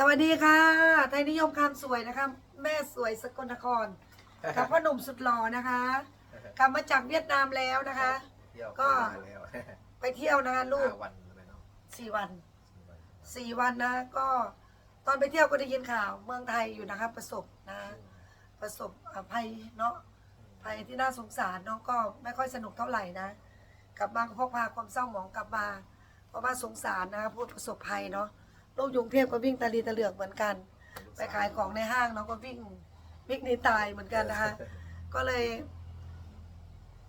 สวัสดีค่ะ ไทยนิยมคำสวยนะคะ แม่สวยสกลนครกับพ่อหนุ่มสุดหล่อนะคะกลับมาจากเวียดนามแล้วนะคะ เที่ยวก็ มาแล้วไปเที่ยวนะคะลูกห้าวันเลยเนาะสี่วันสี่วันสี่วันนะ ก็ตอนไปเที่ยวก็ได้ยินข่าวเมืองไทยอยู่นะคะ ประสบนะ ประสบอ่าภัยเนาะภัยที่น่าสงสารเนาะก็ไม่ค่อยสนุกเท่าไหร่นะ กลับมาก็พกพาความเศร้าหมองกลับมา เพราะว่าสงสารนะคะผู้ประสบภัยเนาะ ลูกยุงเทพก็วิ่งตาลีตะเหลือกเหมือนกัน ไปขายของในห้างเนาะก็วิ่งวิ่งหนีตายเหมือนกันนะคะ ก็เลย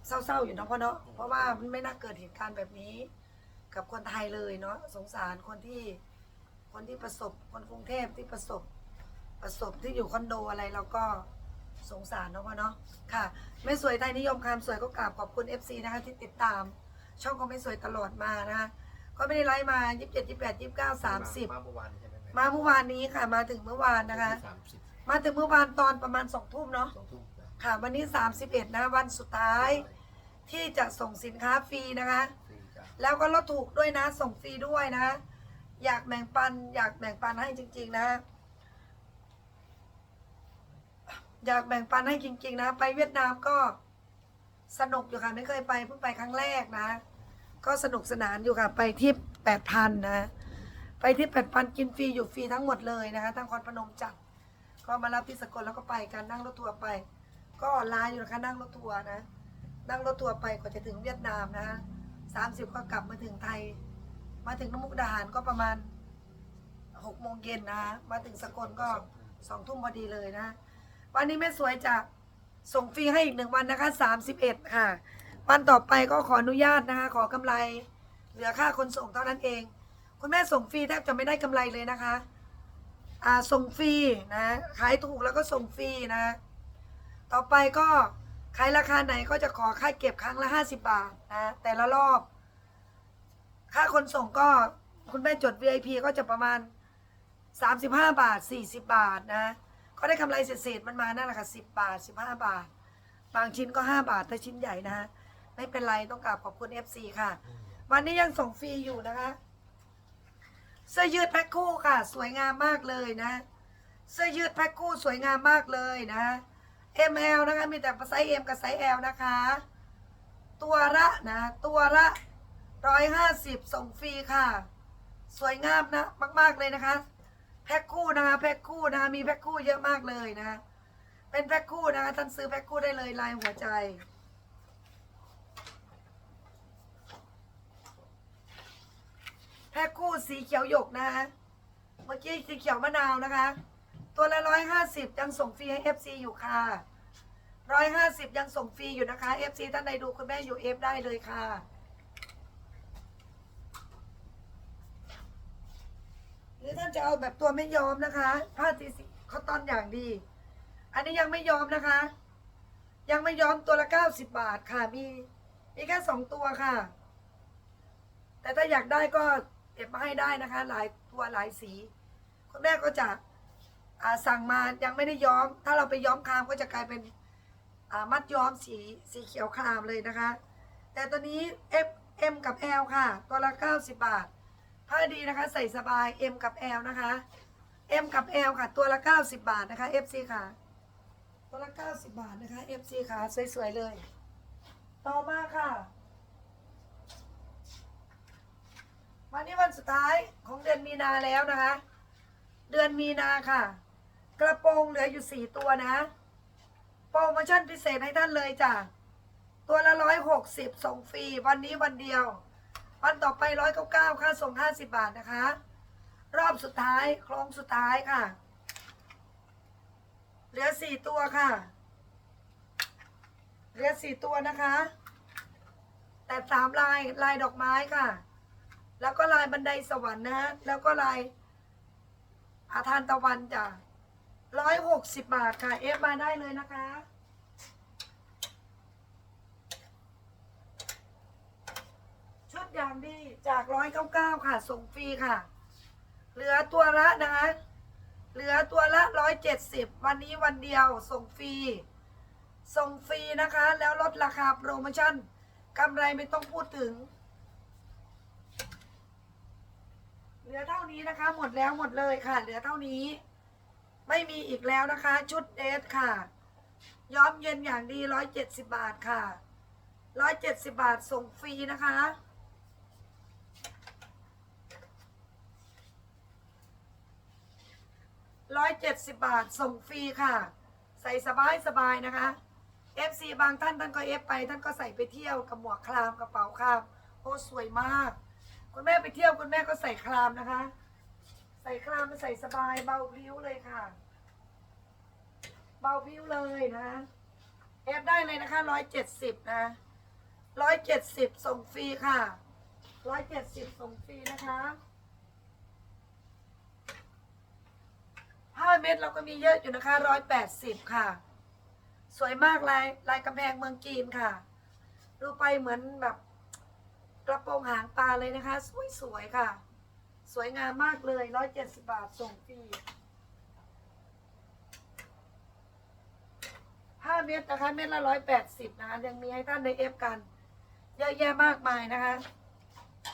เศร้าๆอยู่เนาะพ่อเนาะเพราะว่ามันไม่น่าเกิดเหตุการณ์แบบนี้ กับคนไทยเลยเนาะสงสารคนที่คนที่ประสบคนกรุงเทพที่ประสบประสบที่อยู่คอนโดอะไรเราก็สงสารเนาะพ่อเนาะค่ะไม่สวยไทยนิยมคำสวยก็กราบขอบคุณ FC นะคะที่ติดตาม ช่องก็ไม่สวยตลอดมานะคะ ก็ไม่ได้ไลฟ์มา27 28 29 30มาเมื่อวานใช่ไหมแมาเมื่อวานนี้ค่ะ มาถึงเมื่อวานนะคะ สามสิบมาถึงเมื่อวานตอนประมาณสองทุ่มเนาะ สองทุ่มนะค่ะ วันนี้ 31 นะ วันสุดท้ายที่จะส่งสินค้าฟรีนะคะฟรีจ้ะแล้วก็ลดถูกด้วยนะ ส่งฟรีด้วยนะ อยากแบ่งปัน อยากแบ่งปันให้จริง ๆ นะ อยากแบ่งปันให้จริง ๆ นะ ไปเวียดนามก็สนุกอยู่ค่ะ ไม่เคยไปเพิ่งไปครั้งแรกนะ ก็สนุกสนานอยู่ค่ะไปที่แปดพันนะ ไปที่แปดพันกินฟรีอยู่ฟรีทั้งหมดเลยนะคะทั้งคอนพนมจัดก็มารับที่สกลแล้วก็ไปกันนั่งรถทัวร์ไป ก็ออนไลน์อยู่นะคะนั่งรถทัวร์นะ นั่งรถทัวร์ไปกว่าจะถึงเวียดนามนะสามสิบก็กลับมาถึงไทย มาถึงน้ำมุกดาหารก็ประมาณหกโมงเย็นนะมาถึงสกลก็สองทุ่มพอดีเลยนะ วันนี้แม่สวยจะส่งฟรีให้อีกหนึ่งวันนะคะสามสิบเอ็ดค่ะ วันต่อไปก็ขออนุญาตนะคะขอกำไร เหลือค่าคนส่งเท่านั้นเอง คุณแม่ส่งฟรีแทบจะไม่ได้กำไรเลยนะคะ อ่าส่งฟรีนะขายถูกแล้วก็ส่งฟรีนะ ต่อไปก็ขายราคาไหนก็จะขอค่าเก็บครั้งละห้าสิบาทนะแต่ละรอบ ค่าคนส่งก็คุณแม่จด VIP ก็จะประมาณ 35 บาท 40 บาทนะก็ได้กำไรเศษๆมันมานั่นแหละค่ะ10 บาท 15 บาท บางชิ้นก็ 5 บาทถ้าชิ้นใหญ่นะ ไม่เป็นไรต้องกราบขอบคุณ FC ค่ะ วันนี้ยังส่งฟรีอยู่นะคะเสื้อยืดแพ็คคู่ค่ะ สวยงามมากเลยนะเสื้อยืดแพ็คคู่สวยงามมากเลยนะ ML นะคะมีแต่ไซส์ M กับไซส์ L นะคะ ตัวละนะ ตัวละร้อยห้าสิบส่งฟรีค่ะ สวยงามนะมาก ๆเลยนะคะ แพ็คคู่นะคะแพ็คคู่นะคะมีแพ็คคู่เยอะมากเลยนะเป็นแพ็คคู่นะคะท่านซื้อแพ็คคู่ได้เลยลายหัวใจ แพ็คคู่สีเขียวหยกนะคะเมื่อกี้สีเขียวมะนาวนะคะ ตัวละร้อยห้าสิบยังส่งฟรีให้ FC อยู่ค่ะร้อยห้าสิบยังส่งฟรีอยู่นะคะ FC ท่านใดดูคุณแม่อยู่เอฟได้เลยค่ะหรือท่านจะเอาแบบตัวไม่ยอมนะคะผ้าตีสีเขาตอนอย่างดี อันนี้ยังไม่ยอมนะคะ ยังไม่ยอมตัวละเก้าสิบบาทค่ะมีมีแค่สองตัวค่ะ แต่ถ้าอยากได้ก็ เก็บมาให้ได้นะคะ หลายตัวหลายสีคุณแม่ก็จะสั่งมายังไม่ได้ย้อม ถ้าเราไปย้อมครามก็จะกลายเป็นมัดย้อมสีสีเขียวครามเลยนะคะ แต่ตัวนี้ F M กับ L ค่ะ ตัวละ 90 บาท ผ้าดีนะคะ ใส่สบาย M กับ L นะคะ M กับ L ค่ะ ตัวละ 90 บาทนะคะ FC ค่ะ ตัวละ 90 บาทนะคะ FC ค่ะ สวยๆเลย ต่อมาค่ะ วันนี้วันสุดท้ายของเดือนมีนาแล้วนะคะ เดือนมีนาค่ะ กระโปรงเหลืออยู่สี่ตัวนะ โปรโมชั่นพิเศษให้ท่านเลยจ้ะ ตัวละร้อยหกสิบส่งฟรี วันนี้วันเดียว วันต่อไปร้อยเก้าเก้าค่าส่งห้าสิบาทนะคะ รอบสุดท้ายโครงสุดท้ายค่ะ เหลือสี่ตัวค่ะ เหลือสี่ตัวนะคะ แต่สามลายลายดอกไม้ค่ะ แล้วก็ลายบันไดสวรรค์นะฮะแล้วก็ลายอาทานตะวันจ้ะร้อยหกสิบบาทค่ะเอฟมาได้เลยนะคะชุดยางดีจากร้อยเก้าเก้าค่ะ ส่งฟรีค่ะ เหลือตัวละนะคะเหลือตัวละร้อยเจ็ดสิบวันนี้วันเดียว ส่งฟรีส่งฟรีนะคะ แล้วลดราคาโปรโมชั่นกำไรไม่ต้องพูดถึง เหลือเท่านี้นะคะ หมดแล้วหมดเลยค่ะ เหลือเท่านี้ ไม่มีอีกแล้วนะคะ ชุดเดทค่ะ ย้อมเย็นอย่างดีร้อยเจ็ดสิบบาทค่ะร้อยเจ็ดสิบบาทส่งฟรีนะคะร้อยเจ็ดสิบบาทส่งฟรีค่ะ ใส่สบายสบายนะคะ FC บางท่านท่านก็เอฟไปท่านก็ใส่ไปเที่ยวกับหมวกคลามกระเป๋าคลามโอ้สวยมาก คุณแม่ไปเที่ยวคุณแม่ก็ใส่คลามนะคะ ใส่คลามมาใส่สบายเบาพลิ้วเลยค่ะ เบาพลิ้วเลยนะเอฟได้เลยนะคะร้อยเจ็ดสิบนะร้อยเจ็ดสิบส่งฟรีค่ะร้อยเจ็ดสิบส่งฟรีนะคะผ้าเม็ดเราก็มีเยอะอยู่นะคะร้อยแปดสิบค่ะ สวยมากลายลายกำแพงเมืองจีนค่ะ ดูไปเหมือนแบบ กระโปรงหางปลาเลยนะคะ สวยๆค่ะ สวยงามมากเลยร้อยเจ็ดสิบาทส่งฟรีห้าเม็ดนะคะ เม็ดละร้อยแปดสิบนะคะยังมีให้ท่านได้เอฟกัน เยอะแยะมากมายนะคะ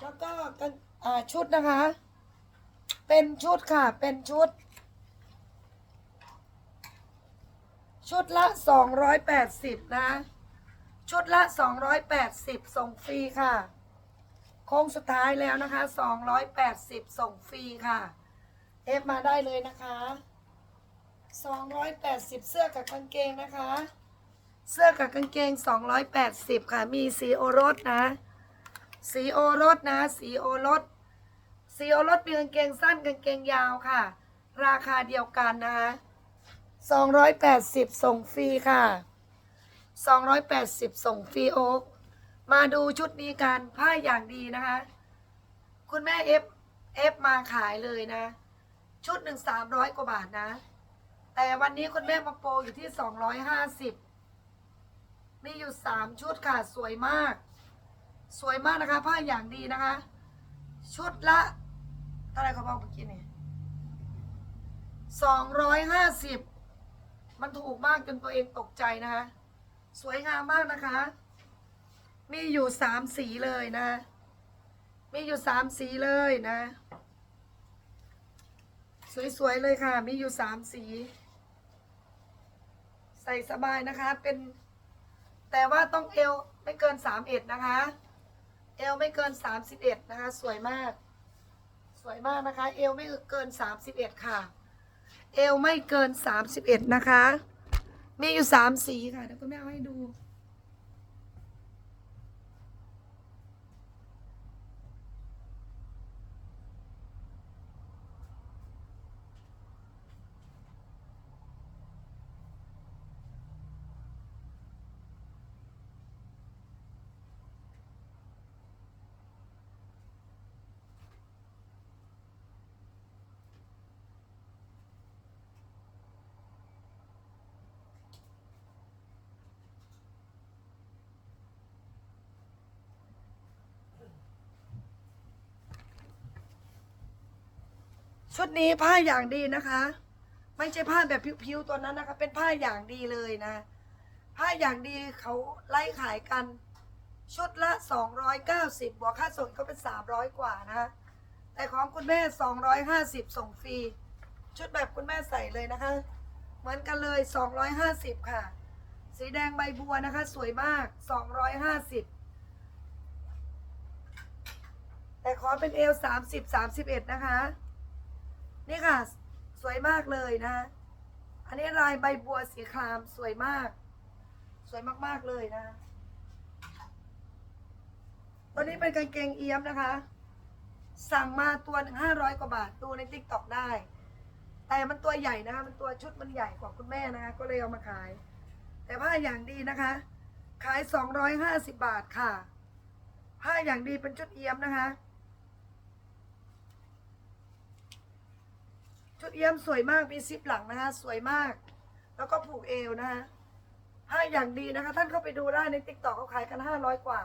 แล้วก็กันอ่าชุดนะคะ เป็นชุดค่ะ เป็นชุด ชุดละ280นะชุดละ 280 ส่งฟรีค่ะ โค้งสุดท้ายแล้วนะคะ 280 ส่งฟรีค่ะ เอฟมาได้เลยนะคะ 280 เสื้อกับกางเกงนะคะ เสื้อกับกางเกง 280 ค่ะ มีสีโอรสนะ สีโอรสนะ สีโอรส สีโอรสมีกางเกงสั้นกางเกงยาวค่ะ ราคาเดียวกันนะคะ280 ส่งฟรีค่ะ 280 ส่งฟรีโอ๊ก มาดูชุดนี้กันผ้าอย่างดีนะคะ คุณแม่เอฟเอฟมาขายเลยนะ ชุดหนึ่งสามร้อยกว่าบาทนะ แต่วันนี้คุณแม่มาโปรอยู่ที่250มีอยู่3ชุดค่ะ สวยมาก สวยมากนะคะ ผ้าอย่างดีนะคะ ชุดละเท่าไหรเขาบอกเมื่อกี้เนี่ยสองร้อยห้าสิบมันถูกมากจนตัวเองตกใจนะคะ สวยงามมากนะคะ มีอยู่สามสีเลยนะ มีอยู่สามสีเลยนะ สวยๆเลยค่ะ มีอยู่สามสี ใส่สบายนะคะ เป็น แต่ว่าต้องเอวไม่เกินสามเอ็ดนะคะ เอวไม่เกินสามสิบเอ็ดนะคะ สวยมาก สวยมากนะคะ เอวไม่เกินสามสิบเอ็ดค่ะ เอวไม่เกิน31นะคะ มีอยู่3สีค่ะเดี๋ยวคุณแม่เอาให้ดู ชุดนี้ผ้าอย่างดีนะคะ ไม่ใช่ผ้าแบบผิวๆตัวนั้นนะคะ เป็นผ้าอย่างดีเลยนะ ผ้าอย่างดีเขาไล่ขายกัน ชุดละ 290บวกค่าส่งก็เป็น 300 กว่านะ แต่ของคุณแม่ 250 ส่งฟรี ชุดแบบคุณแม่ใส่เลยนะคะ เหมือนกันเลย 250 ค่ะ สีแดงใบบัวนะคะ สวยมาก 250แต่ขอเป็นเอล30 31นะคะ นี่ค่ะ สวยมากเลยนะ อันนี้ลายใบบัวสีครามสวยมาก สวยมากๆเลยนะ ตัวนี้เป็นกางเกงเอี้ยมนะคะ สั่งมาตัวหนึ่งห้าร้อยกว่าบาท ดูในติ๊กต็อกได้ แต่มันตัวใหญ่นะคะ มันตัวชุดมันใหญ่กว่าคุณแม่นะคะ ก็เลยเอามาขาย แต่ผ้าอย่างดีนะคะ ขายสองร้อยห้าสิบบาทค่ะ ผ้าอย่างดีเป็นชุดเอี้ยมนะคะ เยี่ยมสวยมากมีซิปหลังนะคะ สวยมาก แล้วก็ผูกเอวนะคะผ้าอย่างดีนะคะ ท่านเข้าไปดูได้ในติ๊กต็อกเขาขายกันห้าร้อยกว่า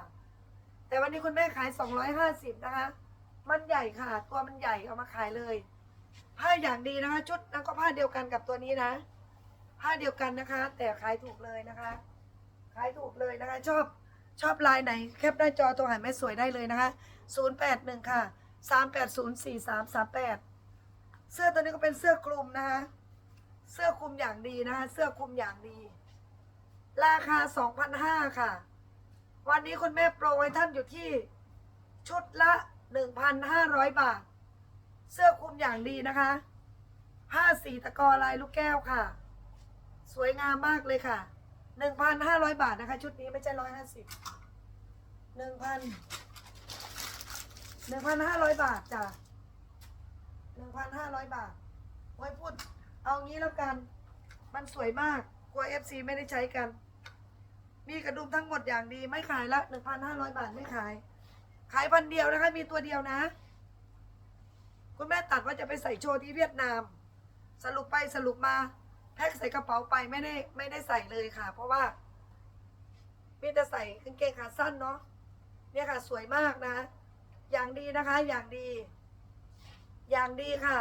แต่วันนี้คุณแม่ขายสองร้อยห้าสิบนะคะ มันใหญ่ค่ะ ตัวมันใหญ่เอามาขายเลย ผ้าอย่างดีนะคะ ชุดนั้นก็ผ้าเดียวกันกับตัวนี้นะ ผ้าเดียวกันนะคะ แต่ขายถูกเลยนะคะ ขายถูกเลยนะคะ ชอบชอบลายไหน แคปได้จอตัวหายแม่สวยได้เลยนะคะศูนย์แปดหนึ่งค่ะสามแปดศูนย์สี่สามสามแปด เสื้อตัวนี้ก็เป็นเสื้อคลุมนะคะเสื้อคลุมอย่างดีนะคะเสื้อคลุมอย่างดี ราคาสองพันห้าค่ะ วันนี้คุณแม่โปรไว้ท่านอยู่ที่ชุดละหนึ่งพันห้าร้อยบาท เสื้อคลุมอย่างดีนะคะผ้าสีตะกอลายลูกแก้วค่ะ สวยงามมากเลยค่ะหนึ่งพันห้าร้อยบาทนะคะ ชุดนี้ไม่ใช่ร้อยห้าสิบหนึ่งพันหนึ่งพันห้าร้อยบาทจ้ะ หนึ่งพันห้าร้อยบาทไว้พูด เอางี้แล้วกัน มันสวยมาก กลัวเอฟซีไม่ได้ใช้กัน มีกระดุมทั้งหมดอย่างดีไม่ขายละหนึ่งพันห้าร้อยบาทไม่ขาย ขายพันเดียวนะคะ มีตัวเดียวนะ คุณแม่ตัดว่าจะไปใส่โชว์ที่เวียดนาม สรุปไปสรุปมา แพ็คใส่กระเป๋าไปไม่ได้ไม่ได้ใส่เลยค่ะ เพราะว่ามีแต่ใส่กางเกงขาสั้นเนาะเนี่ยค่ะสวยมากนะ อย่างดีนะคะ อย่างดี อย่างดีค่ะ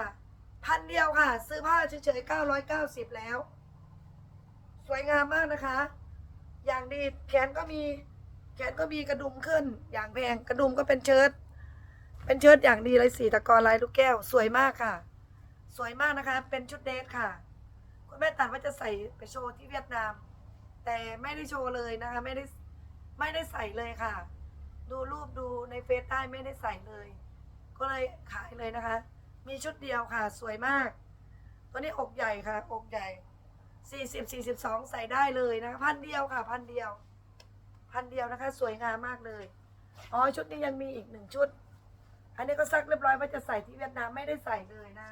พันเดียวค่ะ ซื้อผ้าเฉยๆเก้าร้อยเก้าสิบแล้ว สวยงามมากนะคะ อย่างดีแขนก็มีแขนก็มีกระดุมขึ้น อย่างแพงกระดุมก็เป็นเชิ้ตเป็นเชิ้ตอย่างดีเลยสีตะกอลายลูกแก้ว สวยมากค่ะ สวยมากนะคะ เป็นชุดเดทค่ะ คุณแม่ตัดว่าจะใส่ไปโชว์ที่เวียดนาม แต่ไม่ได้โชว์เลยนะคะ ไม่ได้ไม่ได้ใส่เลยค่ะ ดูรูปดูในเฟซได้ไม่ได้ใส่เลย ก็เลยขายเลยนะคะ มีชุดเดียวค่ะ สวยมาก ตัวนี้อกใหญ่ค่ะ อกใหญ่สี่สิบสี่สิบสองใส่ได้เลยนะพันเดียวค่ะ พันเดียว พันเดียวนะคะ สวยงามมากเลยอ๋อชุดนี้ยังมีอีกหนึ่งชุด อันนี้ก็ซักเรียบร้อยว่าจะใส่ที่เวียดนามไม่ได้ใส่เลยนะ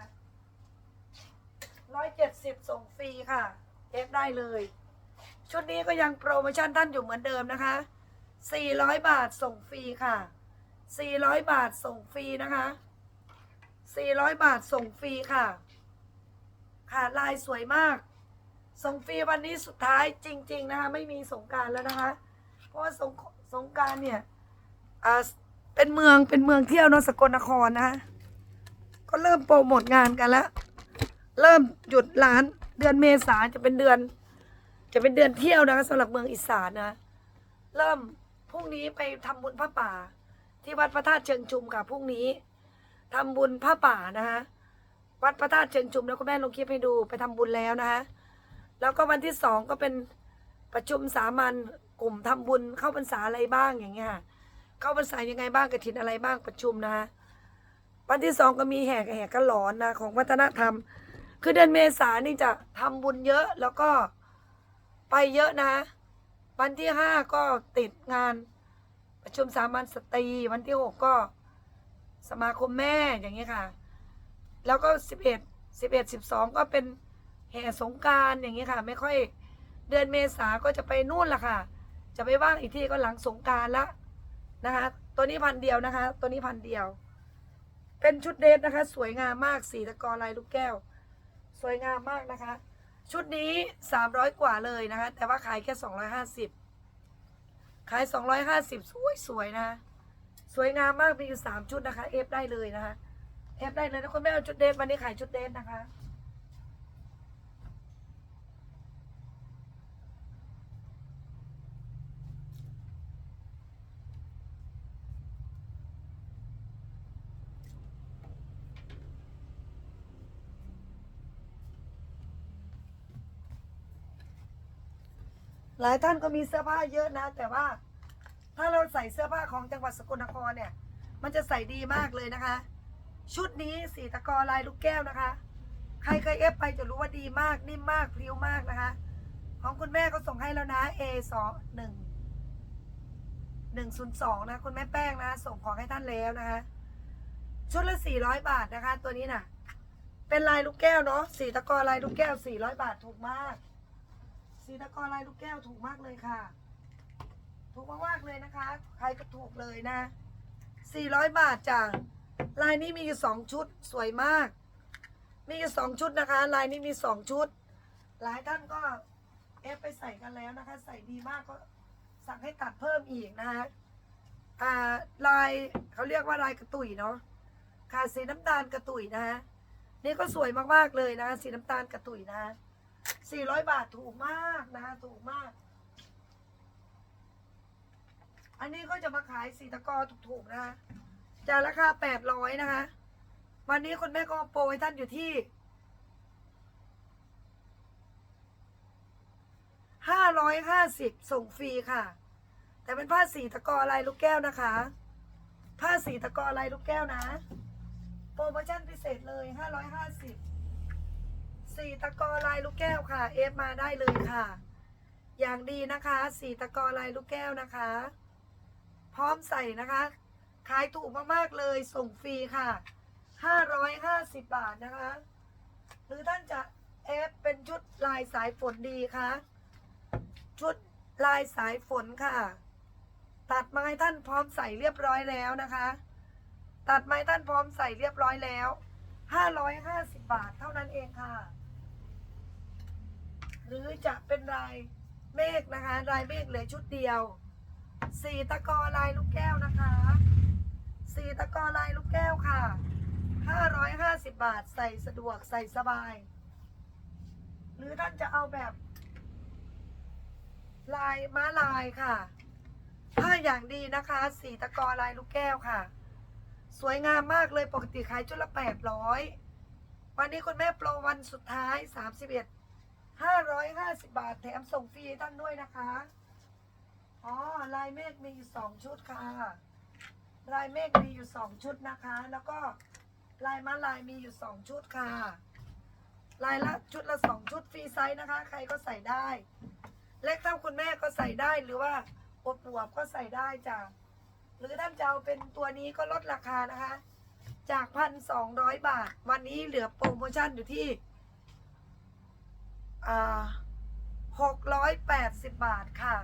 ร้อยเจ็ดสิบส่งฟรีค่ะเอฟได้เลย ชุดนี้ก็ยังโปรโมชั่นท่านอยู่เหมือนเดิมนะคะสี่ร้อยบาทส่งฟรีค่ะสี่ร้อยบาทส่งฟรีนะคะ สี่ร้อยบาทส่งฟรีค่ะ ค่ะลายสวยมาก ส่งฟรีวันนี้สุดท้ายจริง ๆ นะคะ ไม่มีสงการแล้วนะคะ เพราะว่าสงสงการเนี่ยอ่าเป็นเมืองเป็นเมืองเที่ยวเนอะสกลนครนะก็เริ่มโปรโมทงานกันแล้วเริ่มหยุดร้านเดือนเมษาจะเป็นเดือน จะเป็นเดือนเที่ยวนะคะสำหรับเมืองอีสานนะ เริ่มพรุ่งนี้ไปทำบุญพระป่า ที่วัดพระธาตุเชิงชุมค่ะพรุ่งนี้ ทำบุญพระป่านะคะวัดพระธาตุเชิงชุมแล้วก็แม่ลงคลิปให้ดูไปทำบุญแล้วนะคะแล้วก็วันที่สองก็เป็นประชุมสามัญกลุ่มทำบุญเข้าพรรษาอะไรบ้างอย่างเงี้ยเข้าพรรษายังไงบ้างกระถินอะไรบ้างประชุมนะคะวันที่สองก็มีแห่แห่กันหลอนนะของวัฒนธรรม คือเดือนเมษานี่จะทำบุญเยอะแล้วก็ไปเยอะนะ วันที่ห้าก็ติดงานประชุมสามัญสตรีวันที่หกก็ สมาคมแม่อย่างเงี้ค่ะ แล้วก็สิบเอ็ดสิบเอ็ดสิบสองก็เป็นแห่สงการอย่างเงี้ค่ะ ไม่ค่อยเดือนเมษาก็จะไปนู่นละค่ะ จะไปว่างอีกที่ก็หลังสงการละนะคะ ตัวนี้พันเดียวนะคะ ตัวนี้พันเดียว เป็นชุดเดทนะคะ สวยงามมากสีตะกอลายลูกแก้ว สวยงามมากนะคะ ชุดนี้300กว่าเลยนะคะ แต่ว่าขายแค่250ขาย250สวยสวยนะคะ สวยงามมากมีอยู่3ชุดนะคะเอฟได้เลยนะคะเอฟได้เลยนะคุณแม่เอาชุดเดทวันนี้ขายชุดเดทนะคะ หลายท่านก็มีเสื้อผ้าเยอะนะ แต่ว่า ถ้าเราใส่เสื้อผ้าของจังหวัดสกลนครเนี่ย มันจะใส่ดีมากเลยนะคะ ชุดนี้สีตะกอลายลูกแก้วนะคะ ใครเคยเอฟไปจะรู้ว่าดีมากนิ่มมากพริ้วมากนะคะ ของคุณแม่ก็ส่งให้แล้วนะ A สองหนึ่งหนึ่งศูนย์สองนะคุณแม่แป้งนะ ส่งของให้ท่านแล้วนะคะ ชุดละสี่ร้อยบาทนะคะ ตัวนี้น่ะ เป็นลายลูกแก้วเนาะสีตะกอลายลูกแก้วสี่ร้อยบาทถูกมาก สีตะกอลายลูกแก้วถูกมากเลยค่ะ ถูกมากๆเลยนะคะ ใครก็ถูกเลยนะ 400 บาทจ้ะลายนี้มีอยู่สองชุดสวยมาก มีอยู่สองชุดนะคะ ลายนี้มีสองชุด หลายท่านก็เอฟไปใส่กันแล้วนะคะ ใส่ดีมากก็สั่งให้ตัดเพิ่มอีกนะคะอ่าลายเขาเรียกว่าลายกระตุยเนาะค่ะสีน้ำตาลกระตุยนะคะนี่ก็สวยมากๆเลยนะ สีน้ำตาลกระตุยนะคะ400 บาทถูกมากนะคะถูกมาก อันนี้ก็จะมาขายสีตะกอถูกๆนะคะจากราคาแปดร้อยนะคะ วันนี้คุณแม่ก็โปรให้ท่านอยู่ที่ห้าร้อยห้าสิบส่งฟรีค่ะ แต่เป็นผ้าสีตะกอลายลูกแก้วนะคะ ผ้าสีตะกอลายลูกแก้วนะ โปรโมชั่นพิเศษเลยห้าร้อยห้าสิบสีตะกอลายลูกแก้วค่ะ เอฟมาได้เลยค่ะ อย่างดีนะคะ สีตะกอลายลูกแก้วนะคะ พร้อมใส่นะคะ ขายถูกมากๆเลยส่งฟรีค่ะ 550 บาทนะคะ หรือท่านจะเอฟเป็นชุดลายสายฝนดีคะชุดลายสายฝนค่ะ ตัดไม้ท่านพร้อมใส่เรียบร้อยแล้วนะคะ ตัดไม้ท่านพร้อมใส่เรียบร้อยแล้ว550 บาทเท่านั้นเองค่ะ หรือจะเป็นลายเมฆนะคะลายเมฆเหลือชุดเดียว สีตะกอลายลูกแก้วนะคะสีตะกอลายลูกแก้วค่ะ550บบาทใส่สะดวกใส่สบาย หรือท่านจะเอาแบบ ลายม้าลายค่ะผ้าอย่างดีนะคะสีตะกอลายลูกแก้วค่ะ สวยงามมากเลยปกติขายจุดละ800วันนี้คุณแม่โปรวันสุดท้าย31 550บเอ็ดห้าร้อยห้าสิบาทแถมส่งฟรีท่านด้วยนะคะ อ๋อลายเมฆมีอยู่สองชุดค่ะ ลายเมฆมีอยู่สองชุดนะคะ แล้วก็ลายม้าลายมีอยู่สองชุดค่ะ ลายละชุดละสองชุดฟรีไซส์นะคะ ใครก็ใส่ได้ เล็กเท่าคุณแม่ก็ใส่ได้หรือว่าอวบวบก็ใส่ได้จ้ะหรือท่านจะเอาเป็นตัวนี้ก็ลดราคานะคะ จากพันสองร้อยบาท วันนี้เหลือโปรโมชั่นอยู่ที่อ่าหกร้อยแปดสิบบาทค่ะ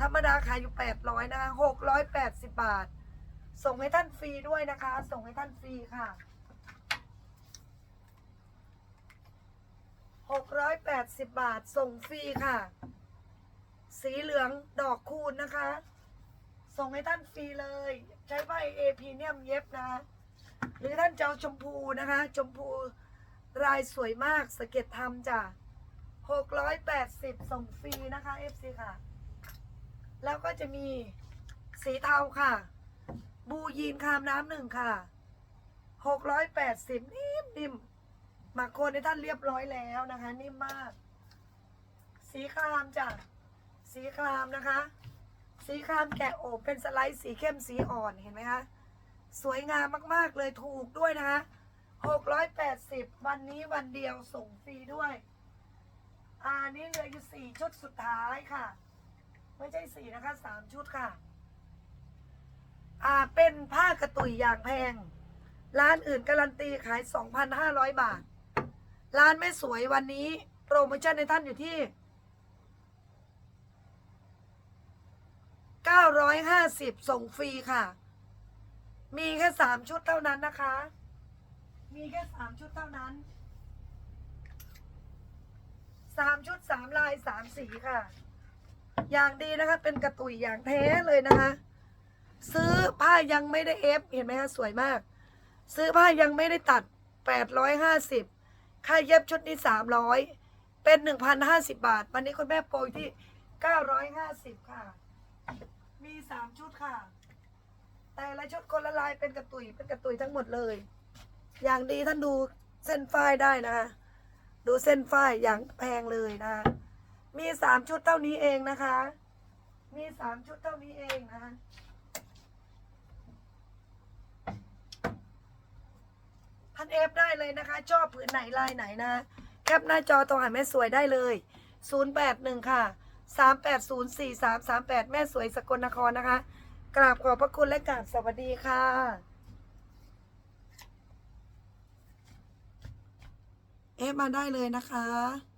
ธรรมดาขายอยู่แปดร้อยนะคะหกร้อยแปดสิบบาท ส่งให้ท่านฟรีด้วยนะคะ ส่งให้ท่านฟรีค่ะหกร้อยแปดสิบบาท ส่งฟรีค่ะ สีเหลืองดอกคูณนะคะ ส่งให้ท่านฟรีเลย ใช้ใบเอพีเนียมเย็บนะ หรือท่านเจะเอาชมพูนะคะ ชมพูลายสวยมากสะเก็ตทำจ้ะหกร้อยแปดสิบส่งฟรีนะคะ FC ค่ะ แล้วก็จะมีสีเทาค่ะ บูยีนคามน้ำหนึ่งค่ะหกร้อยแปดสิบนิ่มนิ่มหมักโคนให้ท่านเรียบร้อยแล้วนะคะ นิ่มมาก สีครามจ้ะสีครามนะคะ สีครามแกะโอบเป็นสไลด์สีเข้มสีอ่อนเห็นไหมคะสวยงามมากๆเลยถูกด้วยนะคะหกร้อยแปดสิบวันนี้วันเดียวส่งฟรีด้วย อ่านี่เหลืออยู่สี่ชุดสุดท้ายค่ะ ไม่ใช่สี่นะคะสามชุดค่ะ อ่าเป็นผ้ากระตุยอย่างแพง ร้านอื่นการันตีขาย 2,500 บาท ร้านไม่สวยวันนี้ โปรโมชั่นในท่านอยู่ที่ 950 ส่งฟรีค่ะ มีแค่สามชุดเท่านั้นนะคะ มีแค่สามชุดเท่านั้นสามชุดสามลายสามสีค่ะ อย่างดีนะคะ เป็นกระตุยอย่างแท้เลยนะคะ ซื้อผ้ายังไม่ได้เอฟเห็นไหมคะสวยมาก ซื้อผ้ายังไม่ได้ตัดแปดร้อยห้าสิบค่าเย็บชุดนี้สามร้อยเป็นหนึ่งพันห้าสิบบาท วันนี้คุณแม่โปรยที่เก้าร้อยห้าสิบค่ะ มีสามชุดค่ะ แต่ละชุดคนละลายเป็นกระตุยเป็นกระตุยทั้งหมดเลย อย่างดีท่านดูเส้นฝ้ายได้นะคะ ดูเส้นฝ้ายอย่างแพงเลยนะคะ มีสามชุดเท่านี้เองนะคะ มีสามชุดเท่านี้เองนะคะท่านเอฟได้เลยนะคะ ชอบผืนไหนลายไหนนะ แคปหน้าจอโทรหาแม่สวยได้เลย 081 ค่ะ 3804338 แม่สวยสกลนครนะคะ กราบขอบพระคุณและกราบสวัสดีค่ะเอฟมาได้เลยนะคะ